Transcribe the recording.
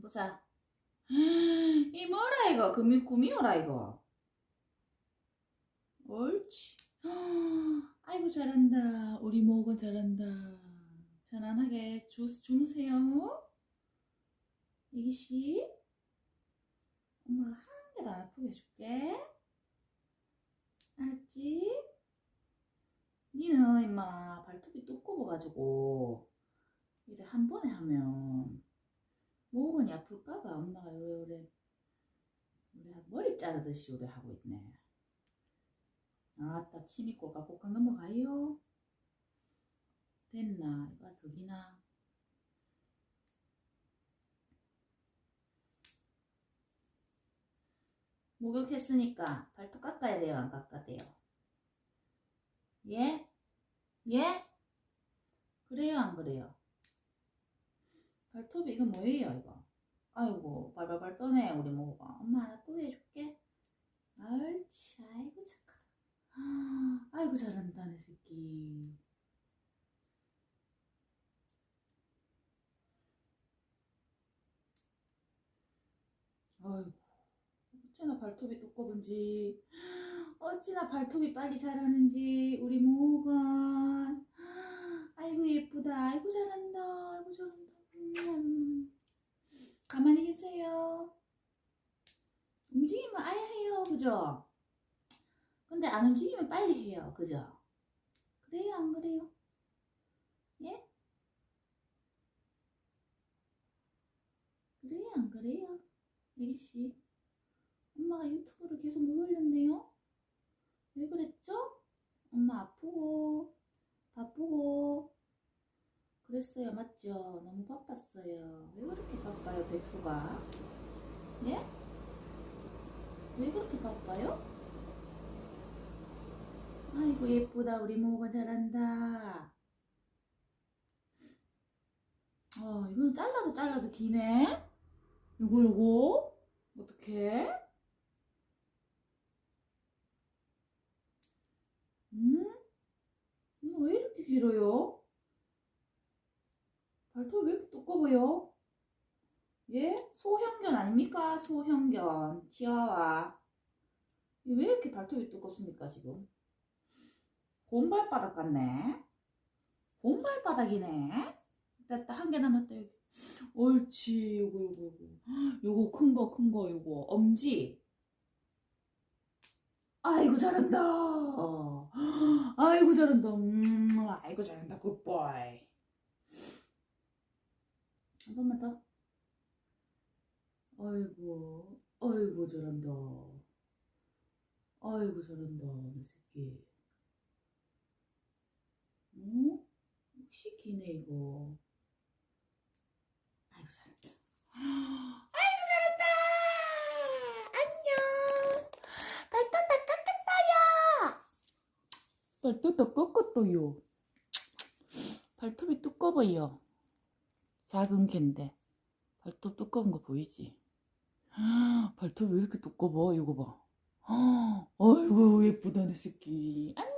보자. 이 뭐라 이거? 금이 구미호라 이거. 옳지. 아이고 잘한다. 우리 모건 잘한다. 편안하게 주, 주무세요. 이기씨. 엄마가 한 개도 안 아프게 해줄게. 알았지? 니는 임마 발톱이 두꺼워가지고 이래 한 번에 하면 모근이 아플까봐 엄마가 왜 그래 우리 머리 자르듯이 오래 하고 있네. 아따 침이 꼴깍꼴깍 넘어가요. 됐나 이거 더 기나. 목욕했으니까 발톱 깎아야 돼요 안 깎아야 돼요? 예? 예? 그래요 안 그래요? 발톱이 이거 뭐예요 이거? 아이고 발발발 떠네 우리 모가. 엄마 하나 또 해줄게. 옳지 아이고 착하다. 아, 아이고 잘한다 내 새끼. 아이고 어찌나 발톱이 두꺼운지. 어찌나 발톱이 빨리 자라는지 우리 모건 아이고 예쁘다. 아이고 잘한다 아이고 잘한다 음. 가만히 계세요 움직이면 아예 해요 그죠? 근데 안 움직이면 빨리 해요. 그죠? 그래요? 안 그래요? 예? 그래요? 안 그래요? 예리씨. 엄마가 유튜브를 계속 못 올렸네요. 왜 그랬죠? 엄마 아프고 바쁘고. 그랬어요. 맞죠? 너무 바빴어요. 왜 그렇게 바빠요 백수가? 예? 왜 그렇게 바빠요? 아이고 예쁘다 우리 모가 잘한다 어 이거는 잘라도 잘라도 기네 요거 요거 어떡해? 음? 왜 이렇게 길어요? 발톱 왜 이렇게 두꺼워요? 예? 소형견 아닙니까? 소형견. 치아와. 이왜 이렇게 발톱이 두껍습니까 지금? 곰발바닥 같네. 곰발바닥이네. 됐다 한 개 남았다 여기. 옳지. 요거 요거 요거. 요거 큰 거 큰 거 요거. 엄지. 아이고 잘한다. 아이고 잘한다. 음, 아이고 잘한다. 굿보이. 한 번만 더 아이고 아이고 잘한다. 아이고 잘한다 내 새끼. 어? 역시 기네 이거? 아이고 잘한다. 아이고 잘한다! 안녕! 발톱 다 깎았다요! 발톱 다 깎았다요. 발톱이 두꺼워요. 작은 갠데. 발톱 두꺼운 거 보이지? 발톱 왜 이렇게 두꺼워? 이거 봐. 아이고 예쁘다 내 새끼. 안녕.